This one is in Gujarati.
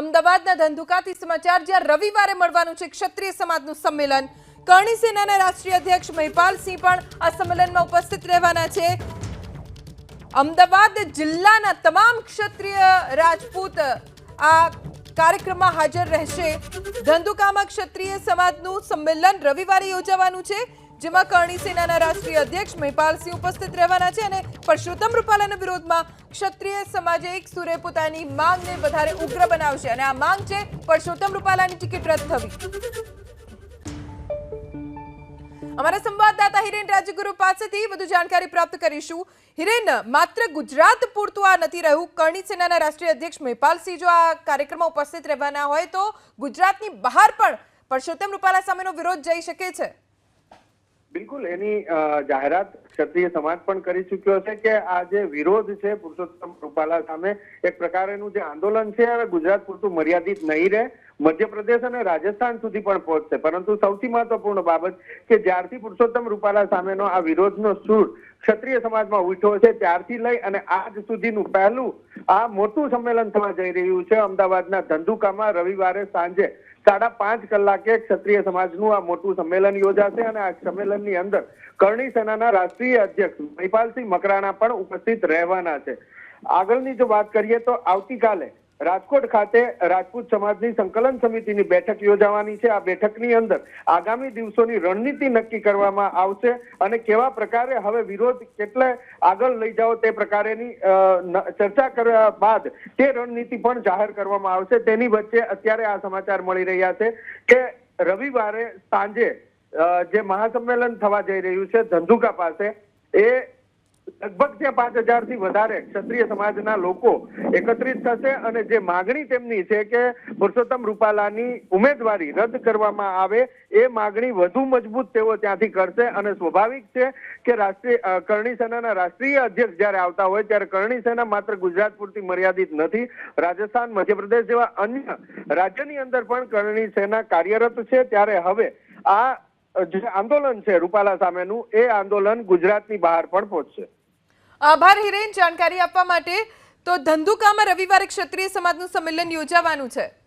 અમદાવાદના ધંધુકાથી સમાચાર, જ્યાં રવિવારે મળવાનું છે ક્ષત્રિય સમાજનું સંમેલન. કરણી સેનાના રાષ્ટ્રીય અધ્યક્ષ મહિપાલસિંહ પણ આ સંમેલનમાં ઉપસ્થિત રહેવાના છે. અમદાવાદ જિલ્લાના તમામ ક્ષત્રિય રાજપૂત આ કાર્યક્રમમાં હાજર રહેશે. ધંધુકામાં ક્ષત્રિય સમાજનું સંમેલન રવિવારે યોજાવાનું છે. જેમાં કરણી સેનાના રાષ્ટ્રીય અધ્યક્ષ મહિપાલસિંહ ઉપસ્થિત રહેવાના છે અને પરસોત્તમ રૂપાલાના વિરોધમાં ક્ષત્રિય સમાજે એક સુરે પોતાની માંગને વધારે ઉગ્ર બનાવશે અને આ માંગ છે પરસોત્તમ રૂપાલાની ટિકિટ રદ થવી. અમારા સંવાદદાતા હિરેન રાજગુરુ પાસેથી વધુ જાણકારી પ્રાપ્ત કરીશું. હિરેન, માત્ર ગુજરાત પૂરતું આ નથી રહ્યું. કરણી સેનાના રાષ્ટ્રીય અધ્યક્ષ મહેપાલસિંહ જો આ કાર્યક્રમમાં ઉપસ્થિત રહેવાના હોય તો ગુજરાતની બહાર પણ પરસોત્તમ રૂપાલા સામેનો વિરોધ જઈ શકે છે. બિલકુલ એની જાહેરાત ક્ષત્રિય સમાજ પણ કરી ચુક્યો છે કે આ જે વિરોધ છે પુરુષોત્તમ રૂપાલા સામે, એક પ્રકારનું જે આંદોલન છે હવે ગુજરાત પૂરતું મર્યાદિત નહીં રહે. મધ્યપ્રદેશ અને રાજસ્થાન સુધી પણ પહોંચશે. પરંતુ સૌથી મહત્વપૂર્ણ બાબત કે જ્યારથી પુરુષોત્તમ રૂપાલા સામેનો આ વિરોધનો સૂર ક્ષત્રિય સમાજમાં ઉઠ્યો છે, ત્યારથી લઈ અને આજ સુધીનું પહેલું આ મોટું સંમેલન થવા જઈ રહ્યું છે અમદાવાદના ધંધુકામાં રવિવારે સાંજે સાડા પાંચ કલાકે ક્ષત્રિય સમાજનું આ મોટું સંમેલન યોજાશે અને આ સંમેલનની અંદર કરણી સેનાના રાષ્ટ્રીય અધ્યક્ષ મહિપાલસિંહ મકરાણા પણ ઉપસ્થિત રહેવાના છે. આગળની જો વાત કરીએ તો આવતીકાલે રાજકોટ ખાતે રાજપૂત સમાજની સંકલન સમિતિની બેઠક યોજાવાની છે. આ બેઠકની અંદર આગામી દિવસોની રણનીતિ નક્કી કરવામાં આવશે અને કેવા પ્રકારે હવે વિરોધ કેટલે આગળ લઈ જાઓ તે પ્રકારેની ચર્ચા કર્યા બાદ તે રણનીતિ પણ જાહેર કરવામાં આવશે. તેની વચ્ચે અત્યારે આ સમાચાર મળી રહ્યા છે કે રવિવારે સાંજે જે મહાસંમેલન થવા જઈ રહ્યું છે, ધંધુકા પાસે, એ લગભગ ત્યાં પાંચ હજારથી વધારે ક્ષત્રિય સમાજના લોકો એકત્રિત થશે અને જે માગણી તેમની છે કે પુરુષોત્તમ રૂપાલાની ઉમેદવારી રદ કરવામાં આવે, એ માગણી વધુ મજબૂત તેઓ ત્યાંથી કરશે અને સ્વાભાવિક છે કે રાષ્ટ્રીય કરણી સેનાના રાષ્ટ્રીય અધ્યક્ષ જ્યારે આવતા હોય ત્યારે કરણી સેના માત્ર ગુજરાત પૂરતી મર્યાદિત નથી, રાજસ્થાન, મધ્યપ્રદેશ જેવા અન્ય રાજ્યની અંદર પણ કરણી સેના કાર્યરત છે. ત્યારે હવે આ જે આંદોલન છે રૂપાલા સામેનું, એ આંદોલન ગુજરાતની બહાર પણ પહોંચશે. આભાર હિરેન, જાણકારી આપવા માટે. તો ધંધુકામાં રવિવારે ક્ષત્રિય સમાજનું સંમેલન યોજાવાનું છે.